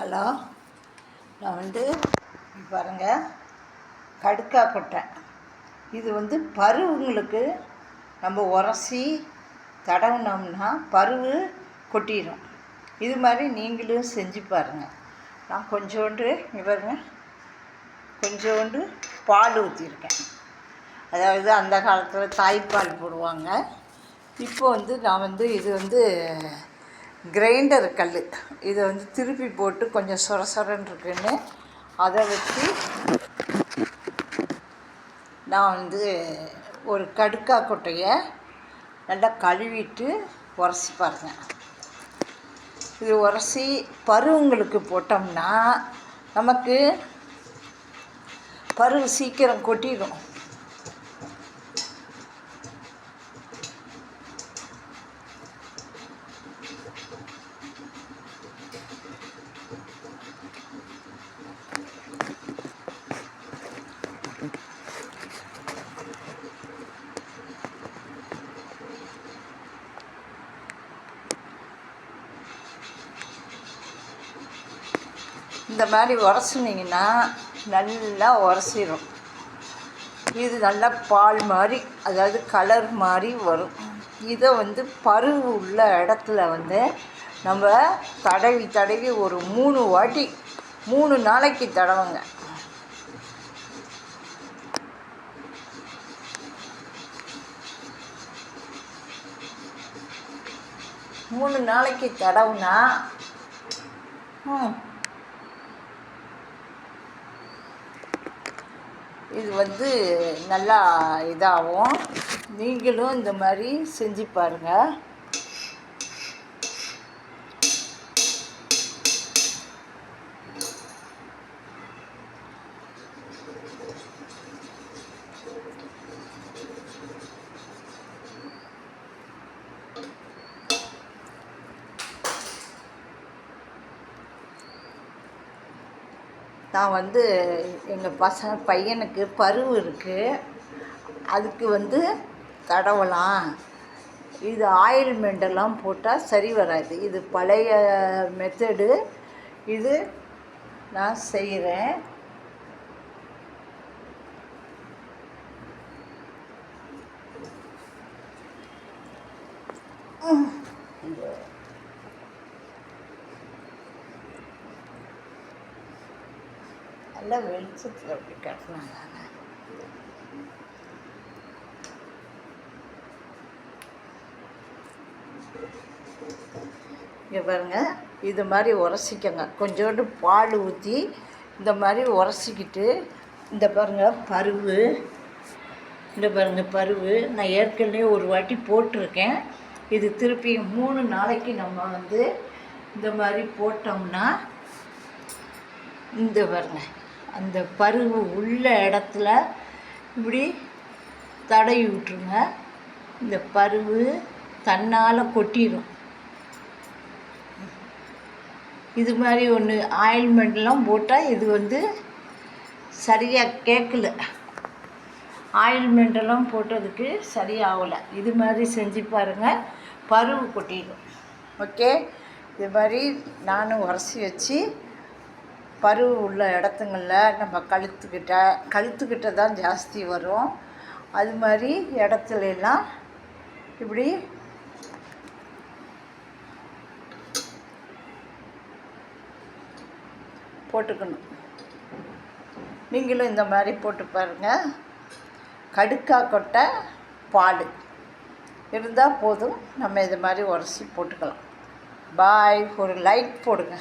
Hello நான் வந்து பாருங்கள் கடுக்கா கொட்டை இது வந்து பருவுங்களுக்கு நம்ம உரசி தடவுனோம்னா பருவு கொட்டிடும் இது மாதிரி நீங்களும் செஞ்சு பாருங்கள் நான் கொஞ்சோண்டு இவருங்க கொஞ்சோண்டு பால் ஊற்றிருக்கேன் அதாவது அந்த காலத்தில் தாய்ப்பால் போடுவாங்க. இப்போ வந்து நான் வந்து இது வந்து கிரைண்டர் கல் இதை வந்து திருப்பி போட்டு கொஞ்சம் சொர சொரன்னு இருக்குன்னு அதை வச்சு நான் வந்து ஒரு கடுக்கா கொட்டையை நல்லா கழுவிட்டு உரசி பாருங்க. இது உரசி பருவங்களுக்கு போட்டோம்னா நமக்கு பருவு சீக்கிரம் கொட்டிடும். இந்த மாதிரி உரசுனிங்கன்னா நல்லா உரசிடும் இது நல்லா பால் மாதிரி அதாவது கலர் மாதிரி வரும். இதை வந்து பருவு உள்ள இடத்துல வந்து நம்ம தடவி தடவி ஒரு மூணு வாட்டி மூணு நாளைக்கு தடவுங்க. மூணு நாளைக்கு தடவுனா ம் இது வந்து நல்லா இதாகும் நீங்களும் இந்த மாதிரி செஞ்சு பாருங்கள் நான் வந்து எங்கள் பசங்க பையனுக்கு பருவு இருக்குது அதுக்கு வந்து தடவலாம். இது ஆயில்மெண்டெல்லாம் போட்டால் சரி வராது. இது பழைய மெத்தடு இது நான் செய்கிறேன் நல்ல வெளிச்சத்தில் அப்படி கட்டினாங்க இங்கே பாருங்க இது மாதிரி உரசிக்கங்க. கொஞ்சோண்டு பால் ஊற்றி இந்த மாதிரி உரசிக்கிட்டு இந்த பாருங்க பருவு. இந்த பாருங்க பருவு. நான் ஏற்கனவே ஒரு வாட்டி போட்டிருக்கேன். இது திருப்பி மூணு நாளைக்கு நம்ம வந்து இந்த மாதிரி போட்டோம்னா இந்த பாருங்க அந்த பருவு உள்ள இடத்துல இப்படி தடவி விட்ருங்க இந்த பருவு தன்னால் கொட்டிடும் இது மாதிரி ஒன்று ஆயில்மெண்ட்லாம் போட்டால் இது வந்து சரியாக கேட்கல ஆயில்மெண்ட்டெல்லாம் போட்டதுக்கு சரியாகலை. இது மாதிரி செஞ்சு பாருங்கள் பருவு கொட்டிடும் ஓகே இது மாதிரி நானும் உரசி வச்சு பரு உள்ள இடத்துங்களில் நம்ம கழுத்துக்கிட்ட கழுத்துக்கிட்ட தான் ஜாஸ்தி வரும். அது மாதிரி இடத்துலலாம் இப்படி போட்டுக்கணும். நீங்களும் இந்த மாதிரி போட்டு பாருங்கள் கடுக்கா கொட்டை பால். இருந்தால் போதும் நம்ம இது மாதிரி உரசி போட்டுக்கலாம். பாய் ஒரு லைக் போடுங்க.